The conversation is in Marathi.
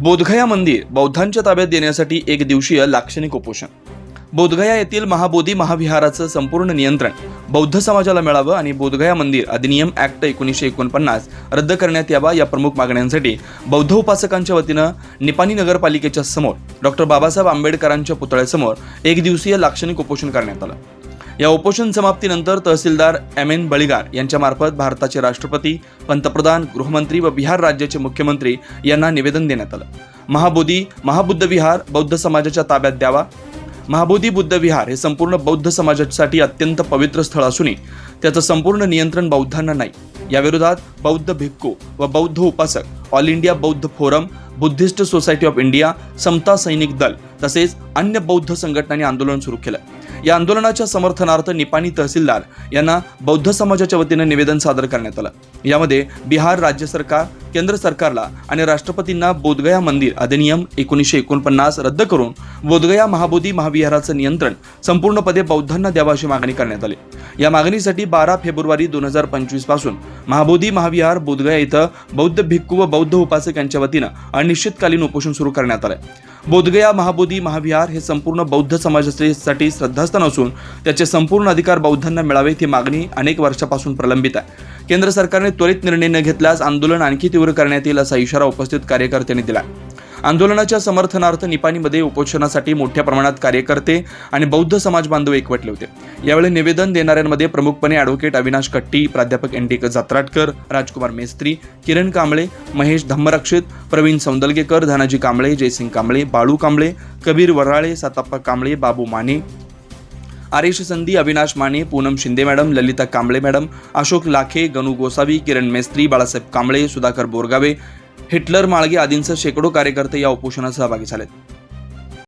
बोधगया मंदिर बौद्धांच्या ताब्यात देण्यासाठी एक दिवसीय लाक्षणिक उपोषण. बोधगया येथील महाबोधी महाविहाराचं संपूर्ण नियंत्रण बौद्ध समाजाला मिळावं आणि बोधगया मंदिर अधिनियम ऍक्ट एकोणीसशे एकोणपन्नास रद्द करण्यात यावा या प्रमुख मागण्यांसाठी बौद्ध उपासकांच्या वतीनं निपाणी नगरपालिकेच्या समोर डॉक्टर बाबासाहेब आंबेडकरांच्या पुतळ्यासमोर एक दिवसीय लाक्षणिक उपोषण करण्यात आलं. या उपोषण समाप्तीनंतर तहसीलदार एम एन बळीगार यांच्यामार्फत भारताचे राष्ट्रपती पंतप्रधान गृहमंत्री व बिहार राज्याचे मुख्यमंत्री यांना निवेदन देण्यात आलं. महाबोधी महाबुद्ध विहार बौद्ध समाजाच्या ताब्यात द्यावा. महाबोधी बुद्ध विहार हे संपूर्ण बौद्ध समाजासाठी अत्यंत पवित्र स्थळ असूनही त्याचं संपूर्ण नियंत्रण बौद्धांना नाही. याविरोधात बौद्ध भिक्खू व बौद्ध उपासक ऑल इंडिया बौद्ध forum Buddhist society of India Samata Sainik Dal तसेच अन्य बौद्ध संघटनांनी आंदोलन सुरू केलं. या आंदोलनाच्या समर्थनार्थ निपाणी तहसीलदार यांना बौद्ध समाजाच्या वतीनं निवेदन सादर करण्यात आलं. यामध्ये बिहार राज्य सरकार केंद्र सरकारला आणि राष्ट्रपतींना बोधगया मंदिर अधिनियम एकोणीसशे एकोणपन्नास रद्द करून बोधगया महाबोधी महाविहाराचं नियंत्रण संपूर्णपदे बौद्धांना द्यावं अशी मागणी करण्यात आली. या मागणीसाठी बारा फेब्रुवारी दोन हजार पंचवीसपासून महाबोधी महाविहार बोधगया इथं बौद्ध भिक्खू व बौद्ध उपासक यांच्या वतीनं अनिश्चितकालीन उपोषण सुरू करण्यात आलं बोधगया महाबोधी महाविहार हे संपूर्ण बौद्ध समाजासाठी श्रद्धास्थान असून त्याचे संपूर्ण अधिकार बौद्धांना मिळावेत ही मागणी अनेक वर्षापासून प्रलंबित आहे. केंद्र सरकारने त्वरित निर्णय न घेतल्यास आंदोलन आणखी तीव्र करण्यात येईल असा इशारा उपस्थित कार्यकर्त्यांनी दिला आंदोलनाच्या समर्थनार्थ निपाणीमध्ये उपोषणासाठी मोठ्या प्रमाणात कार्यकर्ते आणि बौद्ध समाज बांधव एकवटले होते. यावेळी निवेदन देणाऱ्यांमध्ये प्रमुखपणे ॲडव्होकेट अविनाश कट्टी प्राध्यापक N D Jatratkar Rajkumar Mestri Kiran Kamble Mahesh Dhammarakshit Pravin Saundalgekar Dhanaji Kamble Jaysing Kamble Balu Kamble Kabir Varale Satappa Kamble Babu Mane Aresh Sandhi Avinash Mane Poonam Shinde madam Lalita Kamble madam Ashok Lakhe Ganu Gosavi Kiran Mestri Balasaheb Kamble Sudhakar Borgave Hitler Malge आदींसह शेकडो कार्यकर्ते या उपोषणात सहभागी झालेत.